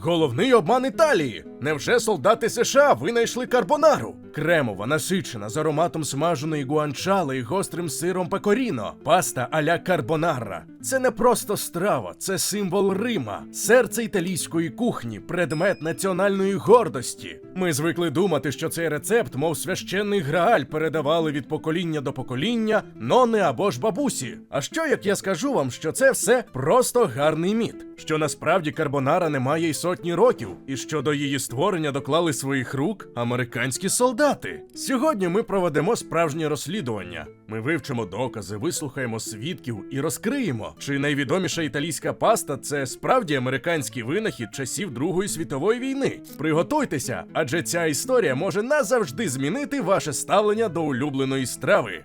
Головний обман Італії. Невже солдати США винайшли карбонару? Кремова, насичена з ароматом смаженої гуанчали і гострим сиром пекоріно. Паста аля карбонара. Це не просто страва, це символ Рима, серце італійської кухні, предмет національної гордості. Ми звикли думати, що цей рецепт, мов священний грааль, передавали від покоління до покоління, нони або ж бабусі. А що як я скажу вам, що це все просто гарний міт? Що насправді карбонара не має й сотні років, і що до її створення доклали своїх рук американські солдати. Сьогодні ми проведемо справжнє розслідування. Ми вивчимо докази, вислухаємо свідків і розкриємо, чи найвідоміша італійська паста це справді американський винахід часів Другої світової війни. Приготуйтеся, адже ця історія може назавжди змінити ваше ставлення до улюбленої страви.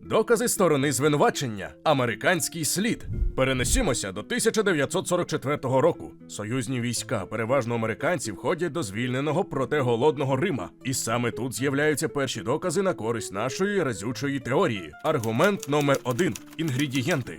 Докази сторони звинувачення. Американський слід. Перенесімося до 1944 року. Союзні війська, переважно американці, входять до звільненого проте голодного Рима. І саме тут з'являються перші докази на користь нашої разючої теорії. Аргумент номер один: інгредієнти.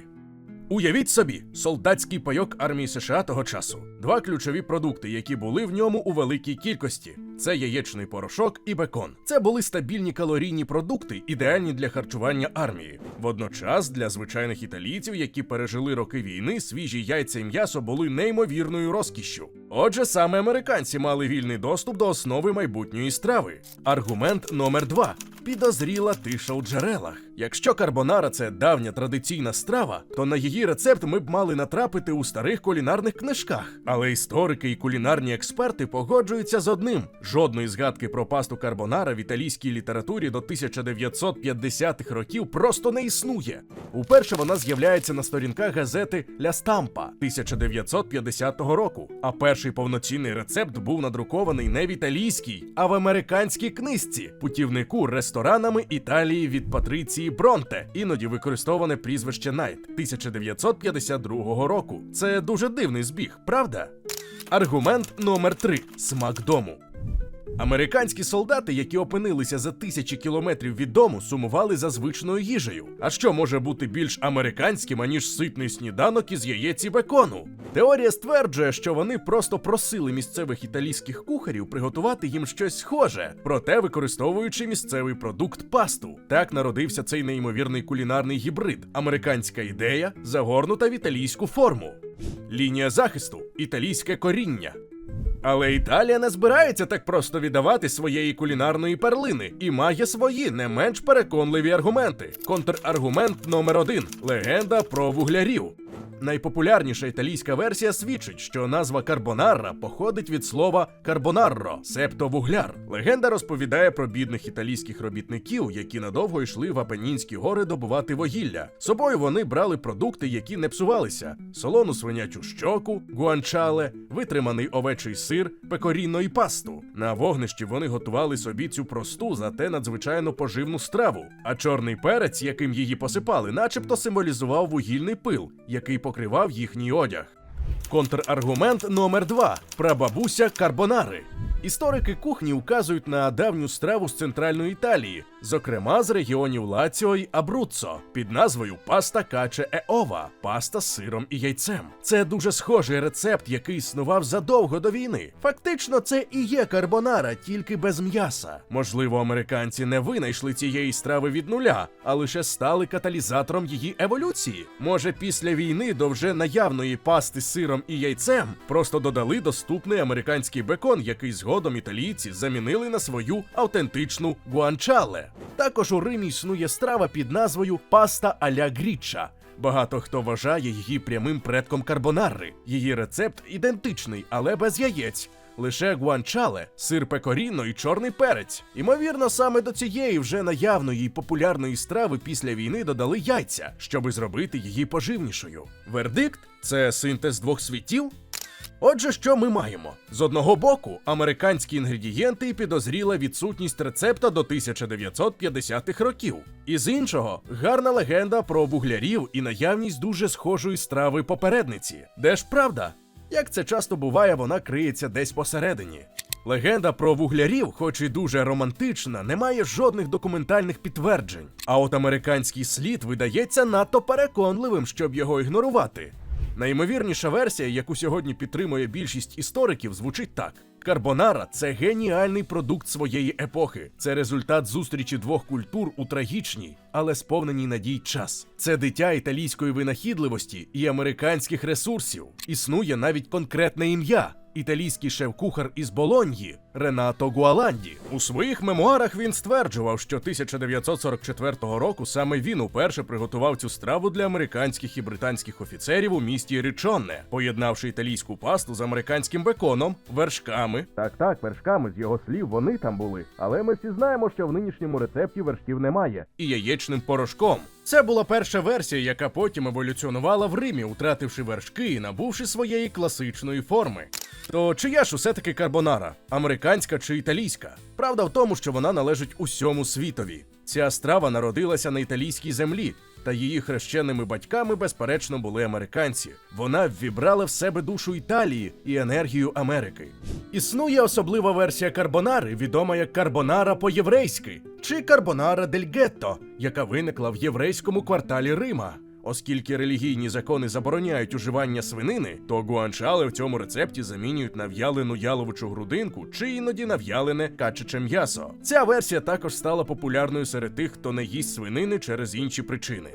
Уявіть собі, солдатський пайок армії США того часу. Два ключові продукти, які були в ньому у великій кількості. Це яєчний порошок і бекон. Це були стабільні калорійні продукти, ідеальні для харчування армії. Водночас для звичайних італійців, які пережили роки війни, свіжі яйця і м'ясо були неймовірною розкішшю. Отже, саме американці мали вільний доступ до основи майбутньої страви. Аргумент номер два. Підозріла тиша у джерелах. Якщо карбонара це давня традиційна страва, то на її рецепт ми б мали натрапити у старих кулінарних книжках. Але історики і кулінарні експерти погоджуються з одним: жодної згадки про пасту карбонара в італійській літературі до 1950-х років просто не існує. Уперше вона з'являється на сторінках газети Ля Стампа 1950 року. А перший повноцінний рецепт був надрукований не в італійській, а в американській книжці путівнику ресторанами Італії від Патриції Бронте, іноді використоване прізвище Найт 1952 року. Це дуже дивний збіг, правда? Аргумент номер 3 смак дому. Американські солдати, які опинилися за тисячі кілометрів від дому, сумували за звичною їжею. А що може бути більш американським, аніж ситний сніданок із яєць і бекону? Теорія стверджує, що вони просто просили місцевих італійських кухарів приготувати їм щось схоже, проте використовуючи місцевий продукт пасту. Так народився цей неймовірний кулінарний гібрид, американська ідея, загорнута в італійську форму. Лінія захисту італійське коріння. Але Італія не збирається так просто віддавати своєї кулінарної перлини і має свої не менш переконливі аргументи. Контраргумент номер один легенда про вуглярів. Найпопулярніша італійська версія свідчить, що назва карбонарра походить від слова карбонарро, себто вугляр. Легенда розповідає про бідних італійських робітників, які надовго йшли в Апенінські гори добувати вугілля. Собою вони брали продукти, які не псувалися: солону свинячу щоку, гуанчале, витриманий овечий сир, пекорінно і пасту. На вогнищі вони готували собі цю просту, зате надзвичайно поживну страву. А чорний перець, яким її посипали, начебто символізував вугільний пил, який покривав їхній одяг. Контраргумент номер 2 прабабуся карбонари. Історики кухні вказують на давню страву з центральної Італії, зокрема з регіонів Лаціо й Абруццо, під назвою паста каче еова, паста з сиром і яйцем. Це дуже схожий рецепт, який існував задовго до війни. Фактично, це і є карбонара, тільки без м'яса. Можливо, американці не винайшли цієї страви від нуля, а лише стали каталізатором її еволюції. Може, після війни до вже наявної пасти з сиром і яйцем просто додали доступний американський бекон, який згодом італійці замінили на свою автентичну гуанчале. Також у Римі існує страва під назвою паста аля грічча. Багато хто вважає її прямим предком карбонари. Її рецепт ідентичний, але без яєць. Лише гуанчале, сир пекоріно і чорний перець. Імовірно, саме до цієї вже наявної і популярної страви після війни додали яйця, щоби зробити її поживнішою. Вердикт це синтез двох світів. Отже, що ми маємо? З одного боку, американські інгредієнти і підозріла відсутність рецепта до 1950-х років. І з іншого, гарна легенда про вуглярів і наявність дуже схожої страви попередниці. Де ж правда? Як це часто буває, вона криється десь посередині. Легенда про вуглярів, хоч і дуже романтична, не має жодних документальних підтверджень. А от американський слід видається надто переконливим, щоб його ігнорувати. Найімовірніша версія, яку сьогодні підтримує більшість істориків, звучить так: Карбонара це геніальний продукт своєї епохи. Це результат зустрічі двох культур у трагічній, але сповненій надій час. Це дитя італійської винахідливості і американських ресурсів. Існує навіть конкретне ім'я. Італійський шеф-кухар із Болоньї Ренато Гуаланді у своїх мемуарах він стверджував, що 1944 року саме він уперше приготував цю страву для американських і британських офіцерів у місті Річонне, поєднавши італійську пасту з американським беконом, вершками. Так, так, вершками з його слів вони там були. Але ми всі знаємо, що в нинішньому рецепті вершків немає. І яєчним порошком. Це була перша версія, яка потім еволюціонувала в Римі, втративши вершки і набувши своєї класичної форми. То чия ж усе таки карбонара? Американська чи італійська? Правда в тому, що вона належить усьому світові. Ця страва народилася на італійській землі, та її хрещеними батьками, безперечно, були американці. Вона ввібрала в себе душу Італії і енергію Америки. Існує особлива версія карбонари, відома як карбонара по-єврейськи, чи карбонара дель гетто, яка виникла в єврейському кварталі Рима. Оскільки релігійні закони забороняють уживання свинини, то гуанчали в цьому рецепті замінюють на в'ялену яловичу грудинку чи іноді на в'ялене качаче м'ясо. Ця версія також стала популярною серед тих, хто не їсть свинини через інші причини.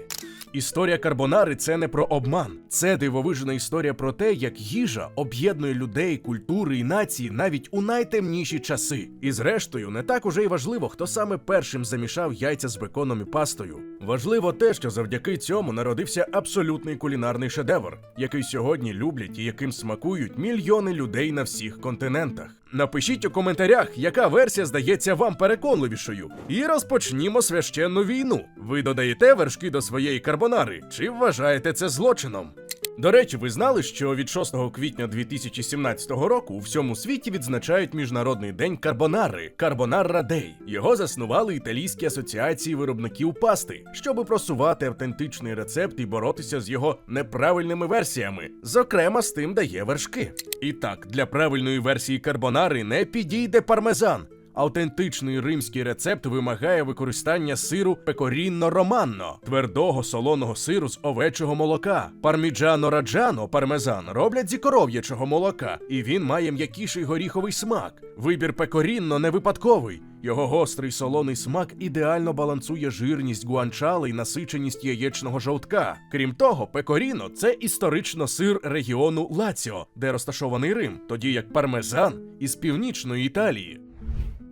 Історія карбонари це не про обман, це дивовижна історія про те, як їжа об'єднує людей, культури і нації навіть у найтемніші часи. І зрештою, не так уже й важливо, хто саме першим замішав яйця з беконом і пастою. Важливо те, що завдяки цьому народився абсолютний кулінарний шедевр, який сьогодні люблять і яким смакують мільйони людей на всіх континентах. Напишіть у коментарях, яка версія здається вам переконливішою, і розпочнімо священну війну. Ви додаєте вершки до своєї карбонари, чи вважаєте це злочином? До речі, ви знали, що від 6 квітня 2017 року у всьому світі відзначають Міжнародний день карбонари Карбонарра Дей. Його заснували італійські асоціації виробників пасти, щоби просувати автентичний рецепт і боротися з його неправильними версіями, зокрема з тим дає вершки. І так, для правильної версії карбонари не підійде пармезан. Автентичний римський рецепт вимагає використання сиру пекорінно романно, твердого солоного сиру з овечого молока. Парміджано раджано пармезан роблять зі коров'ячого молока, і він має м'якіший горіховий смак. Вибір пекорінно не випадковий. Його гострий солоний смак ідеально балансує жирність гуанчали і насиченість яєчного жовтка. Крім того, пекоріно це історично сир регіону Лаціо, де розташований Рим, тоді як пармезан із північної Італії.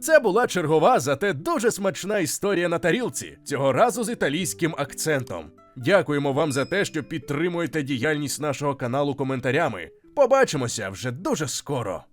Це була чергова, зате дуже смачна історія на тарілці, цього разу з італійським акцентом. Дякуємо вам за те, що підтримуєте діяльність нашого каналу коментарями. Побачимося вже дуже скоро.